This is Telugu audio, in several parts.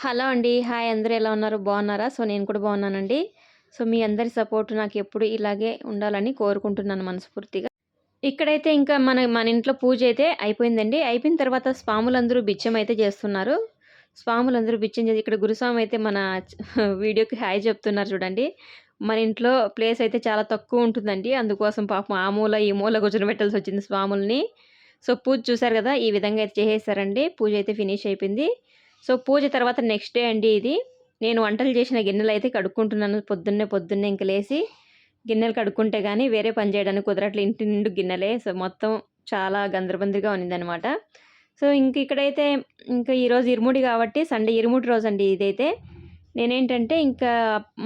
హలో అండి. హాయ్ అందరూ ఎలా ఉన్నారు? బాగున్నారా? సో, నేను కూడా బాగున్నానండి. సో, మీ అందరి సపోర్ట్ నాకు ఎప్పుడు ఇలాగే ఉండాలని కోరుకుంటున్నాను మనస్ఫూర్తిగా. ఇక్కడైతే ఇంకా మన మన ఇంట్లో పూజ అయితే అయిపోయిందండి. అయిపోయిన తర్వాత స్వాములందరూ బిచ్చం అయితే చేస్తున్నారు. స్వాములందరూ బిచ్చం చేసి ఇక్కడ గురుస్వామి అయితే మన వీడియోకి హాయ్ చెప్తున్నారు చూడండి. మన ఇంట్లో ప్లేస్ అయితే చాలా తక్కువ ఉంటుందండి. అందుకోసం పాపం ఆ మూల, ఈ మూల కూర్చోబెట్టాల్సి వచ్చింది స్వాముల్ని. సో, పూజ చూసారు కదా! ఈ విధంగా అయితే చేసేసారండి. పూజ అయితే ఫినిష్ అయిపోయింది. సో పూజ తర్వాత నెక్స్ట్ డే అండి ఇది. నేను వంటలు చేసిన గిన్నెలు అయితే కడుక్కుంటున్నాను. పొద్దున్నే పొద్దున్నే ఇంక లేసి గిన్నెలు కడుక్కుంటే కానీ వేరే పని చేయడానికి కుదరట్లు. ఇంటి నిండు గిన్నెలే. సో మొత్తం చాలా గందరబందిగా ఉన్నిందనమాట. సో ఇంక ఇక్కడైతే ఇంకా ఈరోజు ఇరుముడి కాబట్టి సండే ఇరుముడి రోజు అండి ఇదైతే. నేనేంటంటే ఇంకా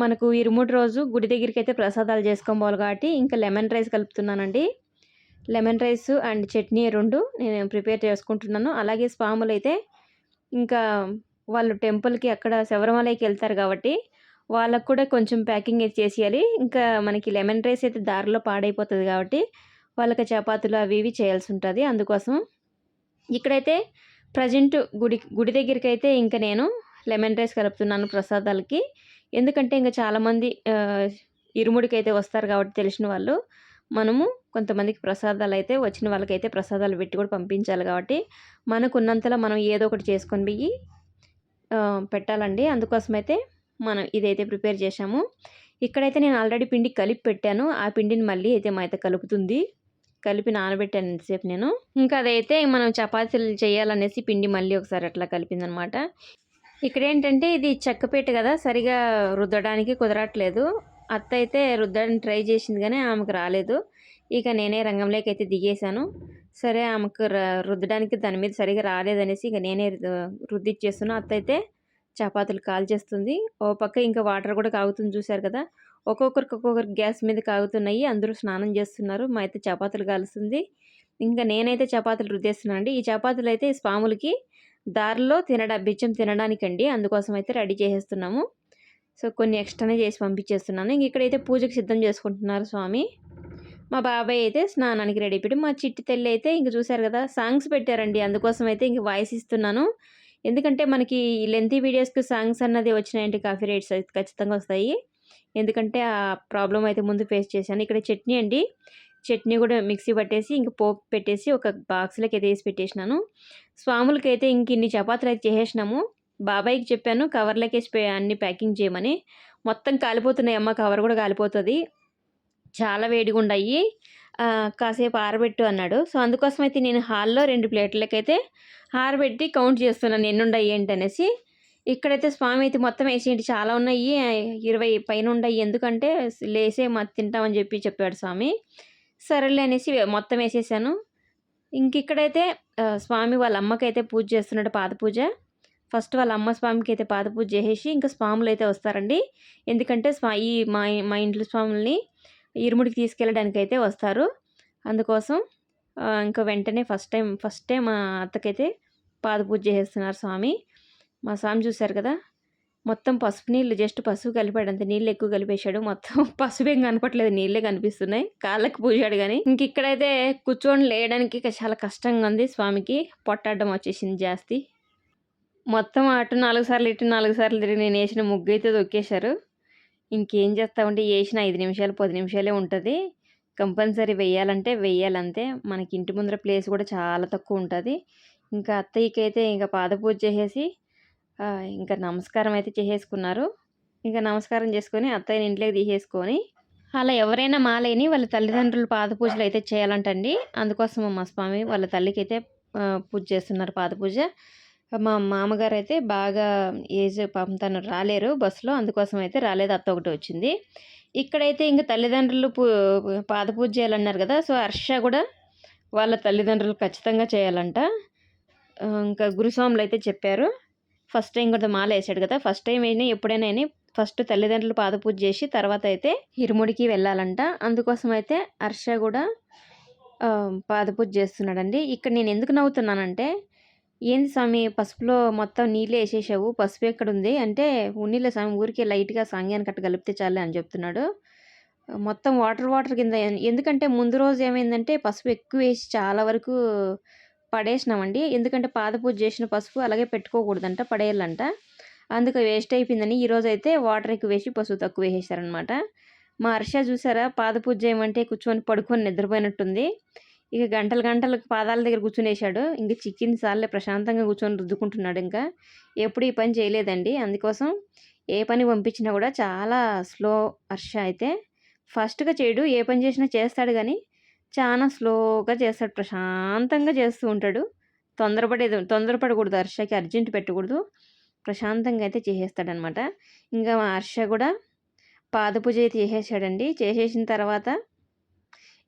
మనకు ఇరుముడి రోజు గుడి దగ్గరికి అయితే ప్రసాదాలు చేసుకోవాలి కాబట్టి ఇంకా లెమన్ రైస్ కలుపుతున్నానండి. లెమన్ రైస్ అండ్ చట్నీ రెండు నేను ప్రిపేర్ చేసుకుంటున్నాను. అలాగే స్పాములు అయితే ఇంకా వాళ్ళు టెంపుల్‌కి అక్కడ శబరిమలైకి వెళ్తారు కాబట్టి, వాళ్ళకు కూడా కొంచెం ప్యాకింగ్ అయితే చేసేయాలి. ఇంకా మనకి లెమన్ రైస్ అయితే దారిలో పాడైపోతుంది కాబట్టి, వాళ్ళకి చపాతీలు అవి ఇవి చేయాల్సి ఉంటుంది అందుకోసం ఇక్కడైతే ప్రజెంట్ గుడి గుడి దగ్గరికైతే ఇంకా నేను లెమన్ రైస్ కలుపుతున్నాను ప్రసాదాలకి. ఎందుకంటే ఇంకా చాలామంది ఇరుముడికి అయితే వస్తారు కాబట్టి తెలిసిన వాళ్ళు. మనము కొంతమందికి ప్రసాదాలు అయితే వచ్చిన వాళ్ళకైతే ప్రసాదాలు పెట్టి కూడా పంపించాలి కాబట్టి మనకున్నంతలో మనం ఏదో ఒకటి చేసుకొని పోయి పెట్టాలండి. అందుకోసమైతే మనం ఇదైతే ప్రిపేర్ చేశాము. ఇక్కడైతే నేను ఆల్రెడీ పిండి కలిపి పెట్టాను. ఆ పిండిని మళ్ళీ అయితే మా అయితే కలుపుతుంది. కలిపి నానబెట్టాను ఎంతసేపు నేను. ఇంకా అదైతే మనం చపాతీలు చేయాలనేసి పిండి మళ్ళీ ఒకసారి అట్లా కలిపిందనమాట. ఇక్కడ ఏంటంటే ఇది చెక్కపేట కదా సరిగా రుద్దడానికి కుదరట్లేదు. అత్త అయితే రుద్దడానికి ట్రై చేసింది కానీ ఆమెకు రాలేదు. ఇక నేనే రంగంలోకి అయితే దిగేశాను. సరే ఆమెకు రుద్దడానికి దాని మీద సరిగా రాలేదనేసి ఇక నేనే రుద్దిచ్చేస్తున్నా. అత్త అయితే చపాతీలు కాల్ చేస్తుంది. ఓ పక్క ఇంకా వాటర్ కూడా కాగుతుంది చూశారు కదా. ఒక్కొక్కరికి ఒక్కొక్కరికి గ్యాస్ మీద కాగుతున్నాయి. అందరూ స్నానం చేస్తున్నారు. మా అయితే చపాతీలు కాలుస్తుంది. ఇంకా నేనైతే చపాతీలు రుద్దేస్తున్నాను అండి. ఈ చపాతీలు అయితే స్వాములకి దారిలో తినడా బిచ్చం తినడానికండి. అందుకోసం అయితే రెడీ చేసేస్తున్నాము. సో కొన్ని ఎక్స్ట్రానే చేసి పంపించేస్తున్నాను. ఇంక ఇక్కడైతే పూజకి సిద్ధం చేసుకుంటున్నారు స్వామి. మా బాబాయ్ అయితే స్నానానికి రెడీ పెట్టి మా చిట్టి తల్లి అయితే ఇంక చూశారు కదా సాంగ్స్ పెట్టారండి. అందుకోసం అయితే ఇంక వాయిస్ ఇస్తున్నాను. ఎందుకంటే మనకి లెంతీ వీడియోస్కి సాంగ్స్ అన్నది వచ్చినాయంటే కాఫీ రేట్స్ అయితే ఖచ్చితంగా వస్తాయి. ఎందుకంటే ఆ ప్రాబ్లం అయితే ముందు ఫేస్ చేశాను. ఇక్కడ చట్నీ అండి. చట్నీ కూడా మిక్సీ పట్టేసి ఇంక పోపు పెట్టేసి ఒక బాక్స్లోకి అయితే వేసి పెట్టేసినాను. స్వాములకి అయితే ఇంక ఇన్ని చపాతీలు అయితే చేసేసినాము. బాబాయ్కి చెప్పాను కవర్లోకి వేసి అన్ని ప్యాకింగ్ చేయమని. మొత్తం కాలిపోతున్నాయి అమ్మ కవర్ కూడా కాలిపోతుంది. చాలా వేడిగా ఉండయి. కాసేపు ఆరబెట్టు అన్నాడు. సో అందుకోసం అయితే నేను హాల్లో రెండు ప్లేట్లకైతే ఆరబెట్టి కౌంట్ చేస్తున్నాను ఎన్నుండయి అనేసి ఇక్కడైతే స్వామి అయితే మొత్తం వేసేయండి చాలా ఉన్నాయి. ఇరవై పైన ఉన్నాయి ఎందుకంటే లేసే మా తింటామని చెప్పి చెప్పాడు స్వామి. సరేలే అనేసి మొత్తం వేసేసాను. ఇంక ఇక్కడైతే స్వామి వాళ్ళ అమ్మకైతే పూజ చేస్తున్నాడు పాద పూజ. ఫస్ట్ వాళ్ళ అమ్మ స్వామికి అయితే పాద పూజ చేసేసి ఇంకా స్వాములు అయితే వస్తారండి. ఎందుకంటే స్వా ఈ మా మా ఇంట్లో స్వాములని ఇరుముడికి తీసుకెళ్ళడానికి అయితే వస్తారు. అందుకోసం ఇంకా వెంటనే ఫస్ట్ టైం ఫస్ట్ టైం మా అత్తకైతే పాద పూజ చేసేస్తున్నారు స్వామి. మా స్వామి చూశారు కదా? మొత్తం పసుపు నీళ్ళు జస్ట్ పసుపు కలిపాడు అంత నీళ్ళు ఎక్కువ కలిపేశాడు. మొత్తం పసుపు ఏం కనపట్లేదు నీళ్ళే కనిపిస్తున్నాయి. కాళ్ళకి పూజాడు కానీ ఇంక ఇక్కడైతే కూర్చొని లేయడానికి చాలా కష్టంగా ఉంది స్వామికి. పొట్టాడడం వచ్చేసింది జాస్తి. మొత్తం అటు నాలుగు సార్లు ఇటు నాలుగు సార్లు తిరిగి నేను వేసిన ముగ్గు అయితే దొక్కేశారు ఇంకేం చేస్తామంటే వేసిన ఐదు నిమిషాలు పది నిమిషాలే ఉంటుంది. కంపల్సరీ వెయ్యాలంటే వెయ్యాలంతే మనకి ఇంటి ముందర ప్లేస్ కూడా చాలా తక్కువ ఉంటుంది. ఇంకా అత్తయ్యకి అయితే ఇంకా పాదపూజ చేసేసి ఇంకా నమస్కారం అయితే చేసేసుకున్నారు. ఇంకా నమస్కారం చేసుకొని అత్తయ్యని ఇంట్లోకి తీసేసుకొని అలా ఎవరైనా మాలేని వాళ్ళ తల్లిదండ్రులు పాద పూజలు అయితే చేయాలంటండి. అందుకోసం మా స్వామి వాళ్ళ తల్లికి అయితే పూజ చేస్తున్నారు పాద పూజ. మా మామగారు అయితే బాగా ఏజ్ పాపం తను రాలేరు బస్సులో అందుకోసం అయితే రాలేదు. అత్త ఒకటి వచ్చింది. ఇక్కడైతే ఇంక తల్లిదండ్రులు పూ పాద పూజ చేయాలన్నారు కదా సో హర్ష కూడా వాళ్ళ తల్లిదండ్రులు ఖచ్చితంగా చేయాలంట. ఇంకా గురుస్వాములు అయితే చెప్పారు. ఫస్ట్ టైం కూడా మాల వేసాడు కదా ఫస్ట్ టైం అయినా ఎప్పుడైనా ఫస్ట్ తల్లిదండ్రులు పాద పూజ చేసి తర్వాత అయితే ఇరుముడికి వెళ్ళాలంట. అందుకోసం అయితే హర్ష కూడా పాద పూజ చేస్తున్నాడండి. ఇక్కడ నేను ఎందుకు నవ్వుతున్నానంటే ఏంది స్వామి? పసుపులో మొత్తం నీళ్ళే వేసేసావు పసుపు ఎక్కడుంది? అంటే ఉన్నీళ్ళ స్వామి ఊరికే లైట్గా సాంగ్యాన్ని కట్ట కలిపితే చాలే అని చెప్తున్నాడు. మొత్తం వాటర్ వాటర్ కింద ఎందుకంటే ముందు రోజు ఏమైందంటే పసుపు ఎక్కువ వేసి చాలా వరకు పడేసినామండి. ఎందుకంటే పాద పూజ చేసిన పసుపు అలాగే పెట్టుకోకూడదంట పడేయాలంట. అందుకు వేస్ట్ అయిపోయిందని ఈరోజు అయితే వాటర్ ఎక్కువ వేసి పసుపు తక్కువ వేసేసారనమాట మా హర్ష చూసారా? పాద పూజ చేయమంటే కూర్చొని పడుకొని నిద్రపోయినట్టుంది. ఇక గంటలు గంటలు పాదాల దగ్గర కూర్చునేశాడు. ఇంకా చిక్కింది సార్లే ప్రశాంతంగా కూర్చొని రుద్దుకుంటున్నాడు ఇంకా. ఎప్పుడు ఈ పని చేయలేదండి. అందుకోసం ఏ పని పంపించినా కూడా చాలా స్లో హర్ష అయితే ఫస్ట్గా చేయడు. ఏ పని చేసినా చేస్తాడు కానీ చాలా స్లోగా చేస్తాడు. ప్రశాంతంగా చేస్తూ ఉంటాడు. తొందరపడేది తొందరపడకూడదు. హర్షకి అర్జెంట్ పెట్టకూడదు. ప్రశాంతంగా అయితే చేసేస్తాడనమాట. ఇంకా మా హర్ష కూడా పాద పూజ అయితే చేసేసాడండి. చేసేసిన తర్వాత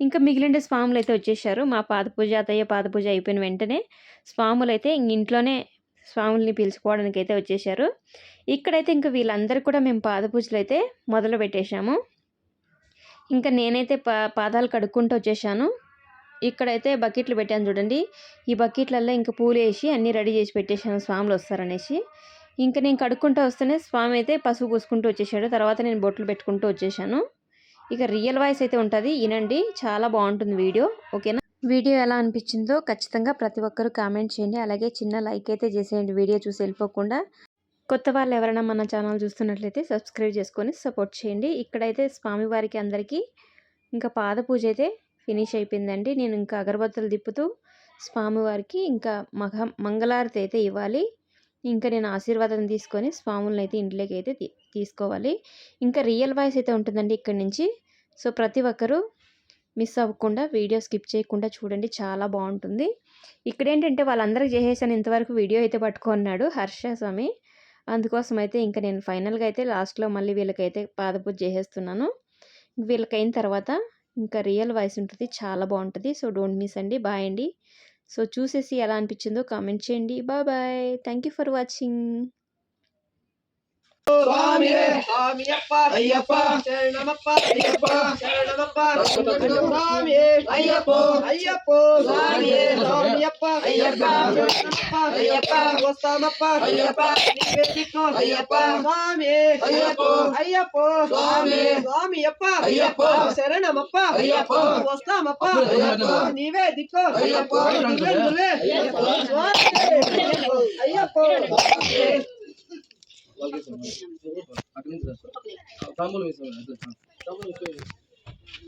ఇంకా మిగిలిన స్వాములు అయితే వచ్చేసారు. మా పాద పూజ అతయ్య పాద పూజ అయిపోయిన వెంటనే స్వాములు అయితే ఇంక ఇంట్లోనే స్వాముల్ని పిలుచుకోవడానికి అయితే వచ్చేసారు. ఇక్కడైతే ఇంకా వీళ్ళందరూ కూడా మేము పాద పూజలు అయితే మొదలు పెట్టేశాము. ఇంకా నేనైతే పా పాదాలు కడుక్కుంటూ వచ్చేసాను. ఇక్కడైతే బకెట్లు పెట్టాను చూడండి. ఈ బకెట్లలో ఇంకా పూలు వేసి అన్నీ రెడీ చేసి పెట్టేశాను స్వాములు వస్తారనేసి. ఇంకా నేను కడుక్కుంటూ వస్తేనే స్వామి అయితే పసుపు పూసుకుంటూ వచ్చేసాడు. తర్వాత నేను బొట్లు పెట్టుకుంటూ వచ్చేసాను. ఇక రియల్ వాయిస్ అయితే ఉంటుంది. వినండి. చాలా బాగుంటుంది వీడియో. ఓకేనా? వీడియో ఎలా అనిపించిందో ఖచ్చితంగా ప్రతి ఒక్కరూ కామెంట్ చేయండి. అలాగే చిన్న లైక్ అయితే చేసేయండి వీడియో చూసి వెళ్ళిపోకుండా. కొత్త వాళ్ళు ఎవరైనా మన ఛానల్ చూస్తున్నట్లయితే సబ్స్క్రైబ్ చేసుకొని సపోర్ట్ చేయండి. ఇక్కడైతే స్వామివారికి అందరికీ ఇంకా పాద పూజ అయితే ఫినిష్ అయిపోయిందండి. నేను ఇంకా అగరబత్తులు తిప్పుతూ స్వామివారికి ఇంకా మహ మంగళారతి అయితే ఇవ్వాలి. ఇంకా నేను ఆశీర్వాదం తీసుకొని స్వాములను అయితే ఇంట్లోకి అయితే తీ- తీసుకోవాలి. ఇంకా రియల్ వాయిస్ అయితే ఉంటుందండి ఇక్కడి నుంచి. సో ప్రతి ఒక్కరూ మిస్ అవ్వకుండా వీడియో స్కిప్ చేయకుండా చూడండి. చాలా బాగుంటుంది. ఇక్కడ ఏంటంటే వాళ్ళందరికీ చేసేసాను ఇంతవరకు వీడియో అయితే పట్టుకున్నాడు హర్ష స్వామి. అందుకోసం అయితే ఇంకా నేను ఫైనల్గా అయితే లాస్ట్లో మళ్ళీ వీళ్ళకైతే పాదపూజ చేసేస్తున్నాను. వీళ్ళకి అయిన తర్వాత ఇంకా రియల్ వాయిస్ ఉంటుంది. చాలా బాగుంటుంది. సో డోంట్ మిస్ అండి. బాయ్ అండి. సో చూసేసి ఎలా అనిపించిందో కామెంట్ చేయండి. Bye bye. Thank you for watching. Swami స్వామియప్ప Ayyappa శరణమప్ప అయ్యప్ప శరణమప్ప స్వామి అయ్యప్ప అయ్యప్ప స్వామి స్వామియప్ప అయ్యప్ప శరణమప్ప అయ్యప్ప వస్తామప్ప అయ్యప్ప నివేదికో అయ్యప్ప స్వామి అయ్యప్ప అయ్యప్ప స్వామి స్వామియప్ప అయ్యప్ప శరణమప్ప అయ్యప్ప వస్తామప్ప అయ్యప్ప నివేదికో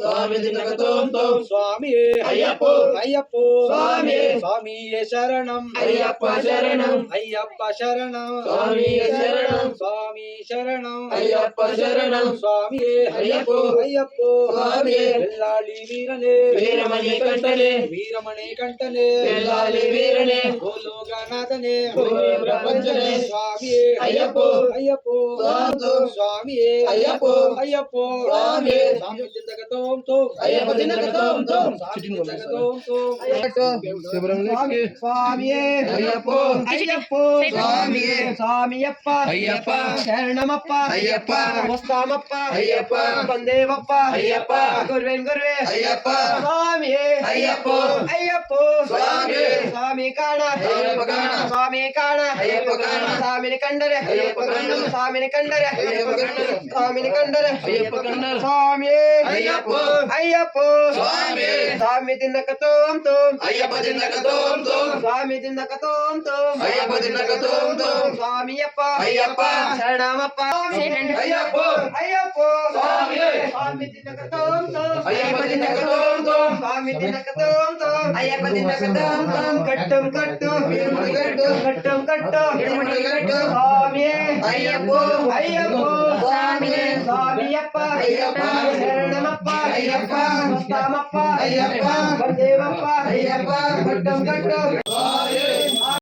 స్వామి స్వామియే అయ్యప్పో. అయ్యప్పో. స్వామి స్వామియే శరణం. అయ్యప్ప శరణం. అయ్యప్ప శరణం. స్వామియే శరణం. స్వామి శరణం. అయ్యప్ప శరణం. స్వామి అయ్యప్పో. అయ్యప్పో. స్వామి వెళ్ళాలి వీరనే. వీరమణి కంటనే వీరమణి కంటనే వెళ్ళాలి వీరనే. భూమి ప్రపంచనే స్వామి అయ్యప్పో. అయ్యప్పో. స్వామితో స్వామి అయ్యప్పో. అయ్యప్పో. స్వామి స్వామి చింతకతోంతో అయ్యప్ప దిందకతోంతో స్వామి చింతకతోంతో స్వామియే అయ్యప్పో అయ్యప్పో స్వామియే స్వామియప్ప అయ్యప్ప శరణమప్ప అయ్యప్ప వస్తామప్ప అయ్యప్ప వందేవప్ప అయ్యప్ప గురువేన్ గురువే అయ్యప్ప స్వామియే అయ్యప్పో అయ్యప్పో స్వామి స్వామి కాణ అయ్యప్ప కాణ స్వామి కాణ అయ్యప్ప కాణ స్వామిని కండరే అయ్యప్ప. కండరే స్వామిని కండరే అయ్యప్ప. కండరే స్వామిని కండరే అయ్యప్ప కండరే స్వామి అయ్యప్పో అయ్యప్పో స్వామి స్వామి తిన్నకతోం తోం అయ్యప్ప దిందకతోంతో స్వామి తిన్నకతోం తోం అయ్యప్ప. దిందకతోంతో స్వామియప్ప అయ్యప్ప శరణమప్ప. అయ్యప్పో. అయ్యప్పో. స్వామి. స్వామి తిన్నకతోం తోం అయ్యప్ప దిందకతోంతో స్వామి తిన్నకతోం తోం అయ్యప్ప దిందకతోం తోం కట్టం కట్టు ఇరుముడి కట్టు కట్టం కట్టు ఇరుముడి కట్టు స్వామి. అయ్యప్పో. అయ్యప్పో. స్వామి. స్వామియప్ప అయ్యప్ప. శరణమప్ప. అయ్యప్ప వస్తామప్ప అయ్యప్ప వందేవప్ప అయ్యప్ప కట్టం కట్టు